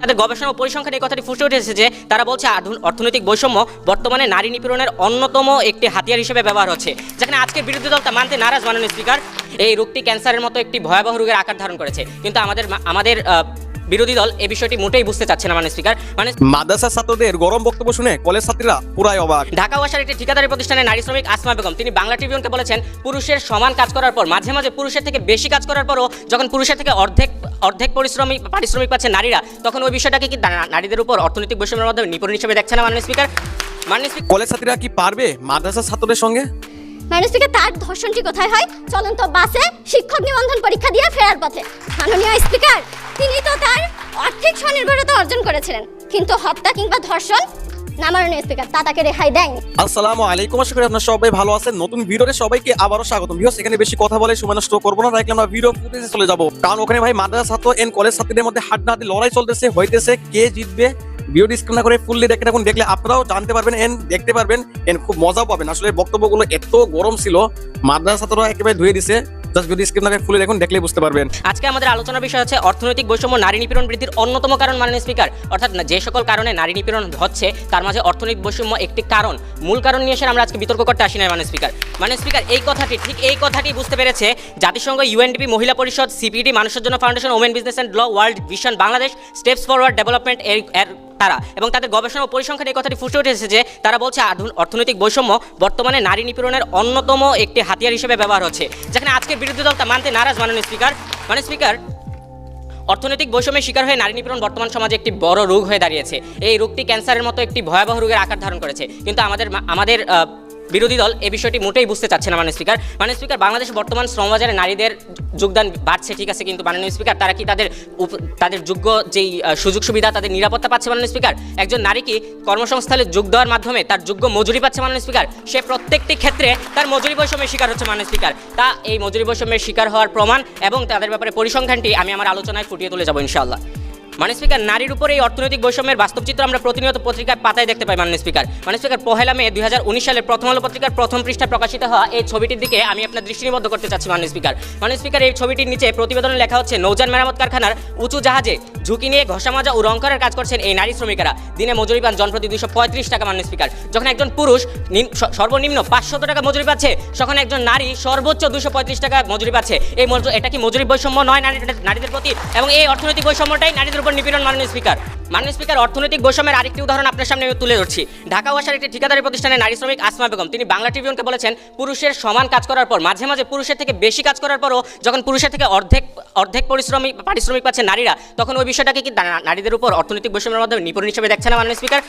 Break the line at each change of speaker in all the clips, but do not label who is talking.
তাদের গবেষণা ও পরিসংখ্যান এই কথাটি ফুটে উঠেছে যে তারা বলছে অর্থনৈতিক বৈষম্য বর্তমানে নারী নিপীড়নের অন্যতম একটি হাতিয়ার হিসেবে ব্যবহার হচ্ছে। যেখানে আজকে বিরোধী দল তা মানতে নারাজ মাননীয় স্পিকার। এই রোগটি ক্যান্সারের মতো একটি ভয়াবহ রোগের আকার ধারণ করেছে। কিন্তু আমাদের আমাদের বিরোধী দল এই বিষয়টি মোটেই বুঝতে চাচ্ছে না মানে স্পিকার মানে
মাদ্রাসা ছাত্রদের গরম বক্তব্য শুনে কলেজ ছাত্রীরা পুরাই অবাক।
ঢাকা ওয়াসার একটি ঠিকাদারি প্রতিষ্ঠানের নারী শ্রমিক আসমা বেগম তিনি বাংলা ট্রিবিউনকে বলেছেন পুরুষের সমান কাজ করার পর মাঝে মাঝে পুরুষের থেকে বেশি কাজ করার পরও যখন পুরুষের থেকে অর্ধেক অর্ধেক পরিশ্রমিক পারিশ্রমিক পাচ্ছে নারীরা তখন ওই বিষয়টাকে কি নারীদের উপর অর্থনৈতিক বৈষম্যের মাধ্যমে নিপুণ হিসেবে দেখছে না মাননীয় স্পিকার মাননীয় স্পিকার
কলেজ ছাত্রীরা কি পারবে মাদ্রাসা ছাত্রদের সঙ্গে?
মানুষ তার ধর্ষণটি কোথায় হয়? চলন্ত বাসে শিক্ষক নিবন্ধন পরীক্ষা দিয়ে ফেরার পথে। মাননীয় স্পিকার, তিনি তো তার আর্থিক স্বনির্ভরতা অর্জন করেছিলেন। কিন্তু হত্যা কিংবা ধর্ষণ?
নতুন সবাইকে বেশি কথা বলে করব না, তাই আমরা চলে যাব। কারণ ওখানে ভাই ছাত্র কলেজ ছাত্রীদের মধ্যে লড়াই চলতেছে, হইতেছে, কে জিতবে ভিডিও স্ক্রিন না করে ফুললি দেখে রাখুন দেখলে আপনারাও জানতে পারবেন এন্ড দেখতে পারবেন এন্ড খুব মজাও পাবেন। আসলে বক্তব্যগুলো এত গরম ছিল, মাদ্রাসা ছাত্ররা একেবারে ধুয়ে দিছে দেখুন বুঝতে পারবেন।
আজকে আমাদের বিষয় অর্থনৈতিক বৈষম্য, নারী বৃদ্ধির অন্যতম কারণ অর্থাৎ যে সকল কারণে নারী নিপীড়ন হচ্ছে, তার মাঝে অর্থনৈতিক বৈষম্য একটি কারণ। মূল কারণ নিয়ে এসে আমরা আজকে বিতর্ক না এই কথাটি, ঠিক এই কথাটি বুঝতে পেরেছে জাতিসংঘ ইউএনডিপি মহিলা পরিষদ সিপিডি মানুষের জন্য foundation women business and law world vision Bangladesh steps forward development এর তারা এবং তাদের গবেষণা ও পরিসংখ্যান এই কথাটি ফুটে উঠেছে যে তারা বলছে অর্থনৈতিক বৈষম্য বর্তমানে নারী নিপীড়নের অন্যতম একটি হাতিয়ার হিসেবে ব্যবহার হচ্ছে। যেখানে আজকের বিরোধী দল তা মানতে নারাজ, মাননীয় স্পিকার। মানে স্পিকার, অর্থনৈতিক বৈষম্যের শিকার হয়ে নারী নিপীড়ন বর্তমান সমাজে একটি বড় রোগ হয়ে দাঁড়িয়েছে। এই রোগটি ক্যান্সারের মতো একটি ভয়াবহ রোগের আকার ধারণ করেছে। কিন্তু আমাদের আমাদের বিরোধী দল এই বিষয়টি মোটেই বুঝতে চাচ্ছে না মাননীয় স্পিকার। মাননীয় স্পিকার, বাংলাদেশে বর্তমান শ্রমবাজারে নারীদের যোগদান বাড়ছে, ঠিক আছে, কিন্তু মাননীয় স্পিকার, তারা কি তাদের তাদের যোগ্য যেই সুযোগ সুবিধা, তাদের নিরাপত্তা পাচ্ছে মাননীয় স্পিকার? একজন নারী কি কর্মসংস্থানে যোগ দেওয়ার মাধ্যমে তার যোগ্য মজুরি পাচ্ছে মাননীয় স্পিকার? সে প্রত্যেকটি ক্ষেত্রে তার মজুরি বৈষম্যের শিকার হচ্ছে মাননীয় স্পিকার। তা এই মজুরি বৈষম্যের শিকার হওয়ার প্রমাণ এবং তাদের ব্যাপারে পরিসংখ্যানটি আমি আমার আলোচনায় ফুটিয়ে তুলে যাব, ইনশাআল্লাহ। মাননীয় স্পিকার, নারীর উপর এই অর্থনৈতিক বৈষম্যের বাস্তব চিত্র আমরা প্রতিনিয়ত পত্রিকার পাতায় দেখতে পাই, মাননীয় স্পিকার। মাননীয় স্পিকার, পহেলা মে দুই সালের প্রথম আলো পত্রিকার প্রথম পৃষ্ঠা প্রকাশিত হওয়া এই ছবিটির দিকে আমি আপনার দৃষ্টি নিবদ্ধ করতে চাচ্ছি, মাননীয় স্পিকার। মাননীয় স্পিকার, এই ছবিটির নিচে প্রতিবেদনে লেখা হচ্ছে নৌযান মেরামত কারখানার উঁচু জাহাজে ঝুঁকি নিয়ে ঘষা মাজা ও রং করার কাজ করছেন এই নারী শ্রমিকেরা। দিনে মজুরি পান জনপ্রতি দুশো পঁয়ত্রিশ টাকা, মাননীয় স্পিকার। যখন একজন পুরুষ সর্বনিম্ন পাঁচশত টাকা মজুরি পাচ্ছে, তখন একজন নারী সর্বোচ্চ দুশো পঁয়ত্রিশ টাকা মজুরি পাচ্ছে। এই এটা কি মজুরি বৈষম্য নয় নারীদের প্রতি? এবং এই অর্থনৈতিক বৈষম্যটাই নারীদের উপর নিপীড়ন মাননীয় স্পিকার। মাননীয় স্পিকার, অর্থনৈতিক বৈষম্যের আরেকটি উদাহরণ আপনার সামনে আমি তুলে ধরছি। ঢাকা ওয়াসার একটি ঠিকাদারি প্রতিষ্ঠানে নারী শ্রমিক আসমা বেগম। তিনি বাংলা ট্রিবিউনকে বলেছেন, পুরুষের সমান কাজ করার পর, মাঝে মাঝে পুরুষের থেকে বেশি কাজ করার পরও যখন পুরুষের থেকে অর্ধেক অর্ধেক পরিশ্রমিক পারিশ্রমিক পাচ্ছে নারীরা, তখন ওই বিষয়টাকে কি নারীদের উপর অর্থনৈতিক বৈষম্যের মাধ্যমে নিপুণ হিসেবে দেখছে না মাননীয় স্পিকার?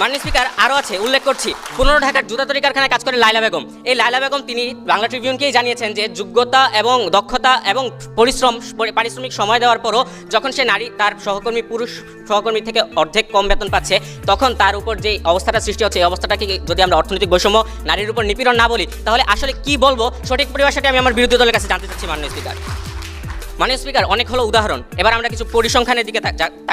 মাননীয় স্পিকার আরও আছে, উল্লেখ করছি। পুনর ঢাকার জুতা তৈরি কারখানায় কাজ করে লাইলা বেগম। এই লাইলা বেগম তিনি বাংলা ট্রিবিউনকেই জানিয়েছেন যে, যোগ্যতা এবং দক্ষতা এবং পরিশ্রম পারিশ্রমিক সময় দেওয়ার পরও যখন সে নারী, তার সহকর্মী, পুরুষ সহকর্মী থেকে অর্ধেক কম বেতন পাচ্ছে, তখন তার উপর যে অবস্থাটা সৃষ্টি হচ্ছে, এই অবস্থাটাকে যদি আমরা অর্থনৈতিক বৈষম্য, নারীর উপর নিপীড়ন না বলি, তাহলে আসলে কি বলব? সঠিক পরিভাষাটি আমি আমার বিরোধী দলের কাছে জানতে চাচ্ছি, মাননীয় স্পিকার। মাননীয় স্পিকার, অনেক হলো উদাহরণ। এবার আমরা কিছু পরিসংখ্যানের দিকে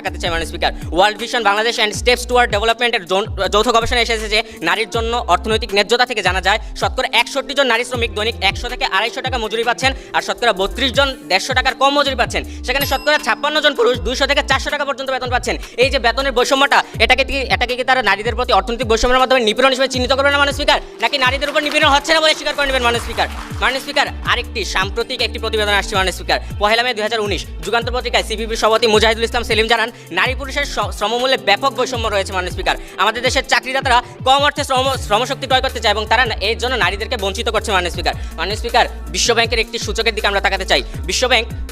তা- যা- তাকাতে চাই মাননীয় speaker. World vision Bangladesh and steps toward ডেভেলপমেন্টের যৌথ গবেষণা এসেছে যে নারীর জন্য অর্থনৈতিক ন্যায্যতা থেকে জানা যায় শতকরা একষট্টি জন নারী শ্রমিক দৈনিক একশো থেকে আড়াইশো টাকা মজুরি পাচ্ছেন আর শতকরা বত্রিশ জন দেড়শো টাকার কম মজুরি পাচ্ছেন। সেখানে শতকরা ছাপ্পান্ন জন পুরুষ দুইশো থেকে চারশো টাকা পর্যন্ত বেতন পাচ্ছেন। এই যে বেতনের বৈষম্যটা, এটাকে কি এটাকে কি তারা নারীদের প্রতি অর্থনৈতিক বৈষম্যের মাধ্যমে নিপীড়ন হিসেবে চিহ্নিত করবেন না, মাননীয় স্পিকার? নাকি নারীদের উপর নিপীড়ন হচ্ছে না বলে স্বীকার করে নেবেন, মাননীয় স্পিকার? মাননীয় স্পিকার, আরেকটি সাম্প্রতিক একটি প্রতিবেদন আসছে, মাননীয় স্পিকার। পহেলা মে দুই হাজার উনিশ, যুগান্তর পত্রিকায় সিপিপির সভাপতি মুজাহিদুল ইসলাম সেলিম জানান নারী পুরুষের শ্রমমূল্যে ব্যাপক বৈষম্য রয়েছে মাননীয় স্পিকার। আমাদের দেশের চাকরিদাতারা কম অর্থে শ্রম, শ্রমশক্তি ক্রয় করতে চায় এবং তারা এর জন্য নারীদেরকে বঞ্চিত করছে মাননীয় স্পিকার। মাননীয় স্পিকার, বিশ্বব্যাংকের একটি সূচকের দিকে আমরা তাকাতে চাই। বিশ্ব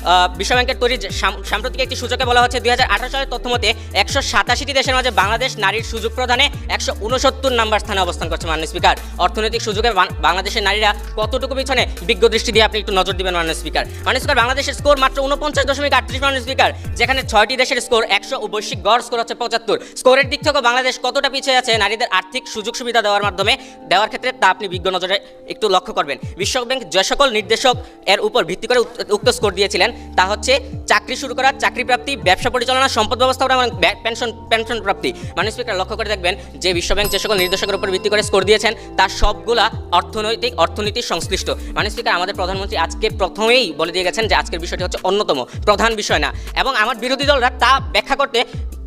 ব্যাংক আহ, বিশ্ব ব্যাংকের তৈরি সাম- সাম্প্রতিক একটি সূচকে বলা হচ্ছে দুই হাজার আঠারো সালের তথ্য মতে একশো সাতাশিটি দেশের মাঝে বাংলাদেশ নারীর সুযোগ প্রদানে একশো উনসত্তর নাম্বার স্থানে অবস্থান করছে মাননীয় স্পিকার। অর্থনৈতিক সুযোগে বাংলাদেশের নারীরা কতটুকু পিছনে? বিজ্ঞ দৃষ্টি দিয়ে আপনি একটু নজর দিবেন মাননীয় স্পিকার। মাননীয় স্পিকার বাংলাদেশের স্কোর মাত্র উনপঞ্চাশ দশমিক আটত্রিশ মাননীয় স্পিকার যেখানে ছয়টি দেশের স্কোর একশো ও বৈশ্বিক গড় স্কোর হচ্ছে পঁচাত্তর। স্কোরের দিক থেকেও বাংলাদেশ কতটা পিছিয়ে আছে নারীদের আর্থিক সুযোগ সুবিধা দেওয়ার মাধ্যমে দেওয়ার ক্ষেত্রে তা আপনি বিজ্ঞ নজরে একটু লক্ষ্য করবেন। বিশ্ব ব্যাংক যে সকল নির্দেশক এর উপর ভিত্তি করে উক্ত স্কোর দিয়েছিলেন তা হচ্ছে চাকরি শুরু করা চাকরি প্রাপ্তি, ব্যবসা পরিচালনা, সম্পদ ব্যবস্থাপনা এবং পেনশন পেনশন প্রাপ্তি। মানে স্পিকার লক্ষ্য করে দেখবেন যে বিশ্বব্যাংক যে সকল নির্দেশকের উপর ভিত্তি করে স্কোর দিয়েছেন, তার সবগুলা অর্থনৈতিক, অর্থনীতি সংশ্লিষ্ট। মানে স্পিকার আমাদের প্রধানমন্ত্রী আজকে প্রথমেই বলে দিয়ে গেছেন যে আজকের বিষয়টি হচ্ছে অন্যতম প্রধান বিষয় না। এবং আমার বিরোধী দলরা তা ব্যাখ্যা করতে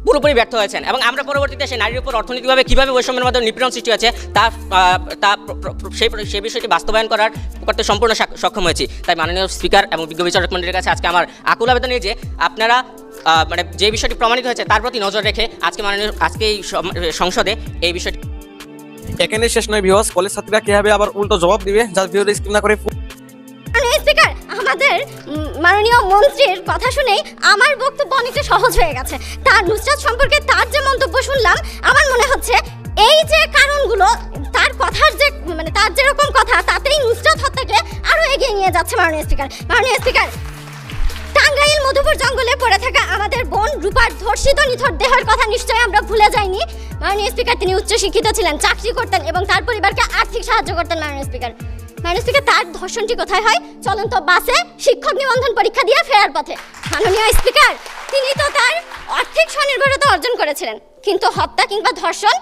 পুরোপুরি ব্যর্থ হয়েছেন এবং আমরা পরবর্তীতে সেই নারীর উপর অর্থনৈতিকভাবে কীভাবে বৈষম্যের মাধ্যমে নিপীড়ন সৃষ্টি হয়েছে তা তা সেই সেই বিষয়টি বাস্তবায়ন করার করতে সম্পূর্ণ সক্ষম হয়েছি। তাই মাননীয় স্পিকার এবং বিজ্ঞ বিচারক মন্ডলীর কাছে আজকে আমার আকুল আবেদন এই যে আপনারা মানে যে বিষয়টি প্রমাণিত হয়েছে তার প্রতি নজর রেখে আজকে মাননীয় আজকে এই সংসদে এই বিষয়টি
এখানে শেষ নয় বিহস কলেজ ছাত্রীরা কীভাবে আবার উল্টো জবাব দিবে? যার ভিডিও স্ক্রিন না করে
আমাদের মাননীয় মন্ত্রীর কথা শুনেই আমার বক্তব্য অনেকটা সহজ হয়ে গেছে। তার নুসরাত সম্পর্কে তার যে মন্তব্য শুনলাম, আমার মনে হচ্ছে এই যে কারণগুলো, তার কথার যে মানে তার যেরকম কথা, তাতেই নুসরাত হত্যাকে আরও এগিয়ে নিয়ে যাচ্ছে মাননীয় স্পিকার। মাননীয় স্পিকার, টাঙ্গাইল মধুপুর জঙ্গলে পড়ে থাকা আমাদের বোন রূপার ধর্ষিত নিথর দেহের কথা নিশ্চয়ই আমরা ভুলে যাইনি। মাননীয় স্পিকার, তিনি উচ্চ শিক্ষিত ছিলেন, চাকরি করতেন এবং তার পরিবারকে আর্থিক সাহায্য করতেন মাননীয় স্পিকার। স্পিকার তার ধর্ষণটি কোথায় হয়? চলন্ত বাসে শিক্ষক নিবন্ধন পরীক্ষা দিয়ে ফেরার পথে। মাননীয় স্পিকার, তিনি তো তার আর্থিক স্বনির্ভরতা অর্জন করেছিলেন। কিন্তু হত্যা কিংবা ধর্ষণ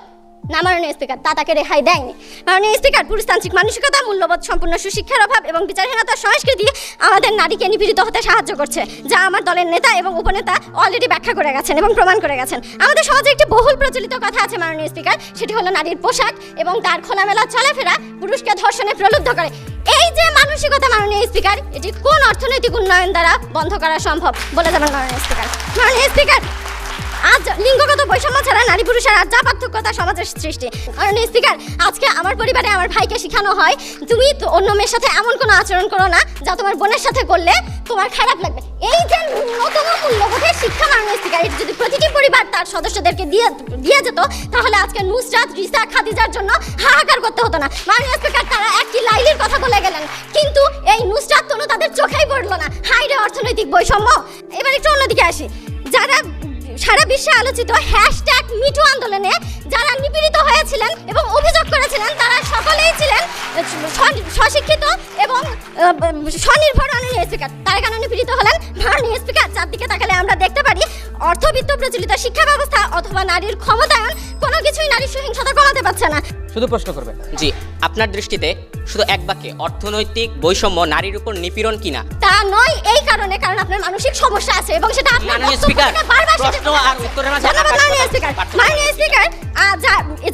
না মাননীয় স্পিকার তা তাকে রেহাই দেয়নি। মাননীয় স্পিকার, পুরুষতান্ত্রিক মানসিকতা, মূল্যবোধ সম্পূর্ণ সুশিক্ষার অভাব এবং বিচারহীনতার সংস্কৃতি আমাদের নারীকে নিপীড়িত হতে সাহায্য করছে, যা আমার দলের নেতা এবং উপনেতা অলরেডি ব্যাখ্যা করে গেছেন এবং প্রমাণ করে গেছেন। আমাদের সমাজে একটি বহুল প্রচলিত কথা আছে মাননীয় স্পিকার, সেটি হলো নারীর পোশাক এবং তার খোলামেলা চলাফেরা পুরুষকে ধর্ষণে প্রলুব্ধ করে। এই যে মানসিকতা মাননীয় স্পিকার, এটি কোন অর্থনৈতিক উন্নয়ন দ্বারা বন্ধ করা সম্ভব বলে যাবেন মাননীয় স্পিকার। মাননীয় স্পিকার আজ লিঙ্গগত বৈষম্য ছাড়া নারী পুরুষের আর যা পার্থক্য তা সমাজের সৃষ্টি। মাননীয় স্পিকার, আজকে আমার পরিবারে আমার ভাইকে শেখানো হয়, তুমি অন্য মেয়ের সাথে এমন কোনো আচরণ করো না যা তোমার বোনের সাথে করলে তোমার খারাপ লাগবে। এই যে ন্যূনতম মূল্যবোধের শিক্ষা মাননীয় স্পিকার যদি প্রতিটি পরিবার তার সদস্যদেরকে দিয়ে দিয়ে যেত, তাহলে আজকে নুসরাত, রিসা, খাদিজার জন্য হাহাকার করতে হতো না। মাননীয় স্পিকার, তারা একটি লাইলির কথা বলে গেলেন, কিন্তু এই নুসরাত কোনো তাদের চোখেই পড়ল না। হাইরে অর্থনৈতিক বৈষম্য। এবার একটু অন্যদিকে আসি। সারা বিশ্বে আলোচিত হ্যাশট্যাগ মিটু আন্দোলনে যারা নিপীড়িত হয়েছিলেন এবং অভিযোগ করেছিলেন, তারা সকলেই ছিলেন স্বশিক্ষিত এবং স্বনির্ভর অননীয় স্পিকার তার কারণে নিপীড়িত হলেন মাননীয় স্পিকার অর্থবিত্ত প্রচলিত শিক্ষা ব্যবস্থা অথবা নারীর ক্ষমতায়ন কোনো কিছুই নারীর সহিংসতা কমাতে পারছে না।
শুধু প্রশ্ন করবেন জি আপনার দৃষ্টিতে শুধু এক বাক্যে অর্থনৈতিক বৈষম্য নারীর উপর নিপীড়ন কিনা
তা নয় এই কারণে কারণ আপনার মানসিক সমস্যা আছে এবং সেটা আপনার
মাননীয় স্পিকার,
বারবার
প্রশ্ন আর উত্তরের মাঝে
মাননীয় স্পিকার। মাননীয় স্পিকার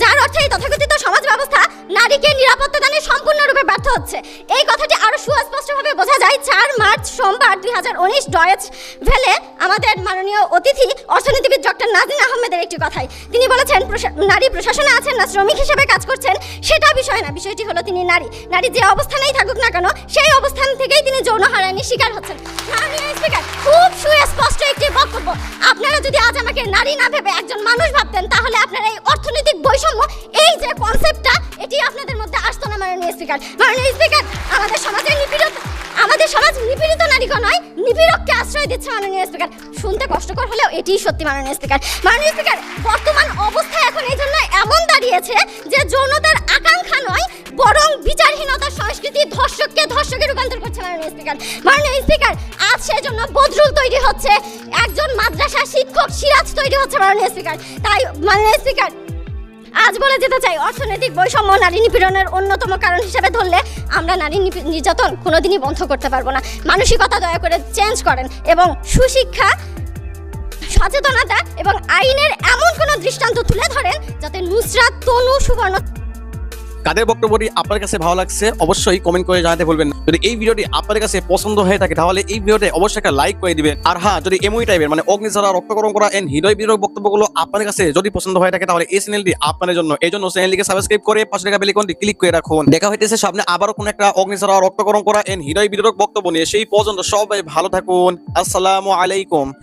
যার অর্থে এই তথাকথিত সমাজ ব্যবস্থা নারীকে নিরাপত্তা দানে সম্পূর্ণরূপে ব্যর্থ হচ্ছে। এই কথাটি আরও সুস্পষ্টভাবে বোঝা যায় চার মার্চ সোমবার দুই হাজার উনিশ ডয়েচ ভেলে আমাদের মাননীয় অতিথি অর্থনীতিবিদ ডক্টর নাজিন আহমেদের একটি কথাই। তিনি বলেছেন নারী প্রশাসনে আছেন না, শ্রমিক হিসেবে কাজ করছেন, সেটা বিষয় না। বিষয়টি হলো তিনি নারী। নারী যে অবস্থানেই থাকুক না কেন, সেই অবস্থান থেকেই তিনি যৌন হারানির শিকার হচ্ছেন। খুব সুস্পষ্ট একটি বক্তব্য। আপনারা যদি আজ আমাকে নারী না ভেবে একজন মানুষ ভাবতেন, তাহলে আপনারা এই অর্থনৈতিক বৈষম্য, এই যে কনসেপ্টটা এটি আপনাদের মধ্যে আসতো না, মাননীয় স্পিকার। মাননীয় স্পিকার, আমাদের সমাজে নিপীড়িত, আমাদের সমাজ নিপীড়িত নারীকে নয় আশ্রয় দিচ্ছে মাননীয় স্পিকার শুনতে কষ্টকর হলেও এটিই সত্যি মাননীয় স্পিকার মাননীয় স্পিকার বর্তমান অবস্থা এখন এই জন্য এমন দাঁড়িয়েছে যে যৌনতার আকাঙ্ক্ষা নয়, বরং বিচারহীনতার সংস্কৃতি ধর্ষককে ধর্ষকে রূপান্তর করছে মাননীয় স্পিকার মাননীয় স্পিকার আজ সেই জন্য বদরুল তৈরি হচ্ছে। একজন মাদ্রাসা শিক্ষক সিরাজ তৈরি হচ্ছে মাননীয় স্পিকার তাই মাননীয় স্পিকার আজ বলে যেতে চাই, অর্থনৈতিক বৈষম্য নারী নিপীড়নের অন্যতম কারণ হিসেবে ধরলে আমরা নারী নির্যাতন কোনোদিনই বন্ধ করতে পারব না। মানসিকতা দয়া করে চেঞ্জ করেন এবং সুশিক্ষা, সচেতনতা এবং আইনের এমন কোনো দৃষ্টান্ত তুলে ধরেন যাতে নুসরাত তনু সুবর্ণ
কাদের বক্তব্যটি আপনার কাছে ভালো লাগছে, অবশ্যই কমেন্ট করে জানাতে বলবেন যদি এই ভিডিওটি আপনার কাছে পছন্দ হয়ে থাকে, তাহলে এই ভিডিওতে অবশ্যই একটা লাইক করে দিবেন। আর হ্যাঁ যদি এমই টাইপের মানে অগ্নিছাড়া রক্তকরণ করা এন্ড হৃদয় বিরোধ বক্তব্যগুলো আপনার কাছে যদি পছন্দ হয়ে থাকে, তাহলে এই চ্যানেলটি আপনার জন্য। এই জন্য চ্যানেলটিকে সাবস্ক্রাইব করে পাশে থাকা বেলিকনটি ক্লিক করে রাখুন। দেখা হইতেছে সামনে আবারও কোন একটা অগ্নিছাড়া রক্তকরণ করা এন্ড হৃদয় বিরোধক বক্তব্য নিয়ে। সেই পর্যন্ত সবাই ভালো থাকুন। আসসালামু আলাইকুম।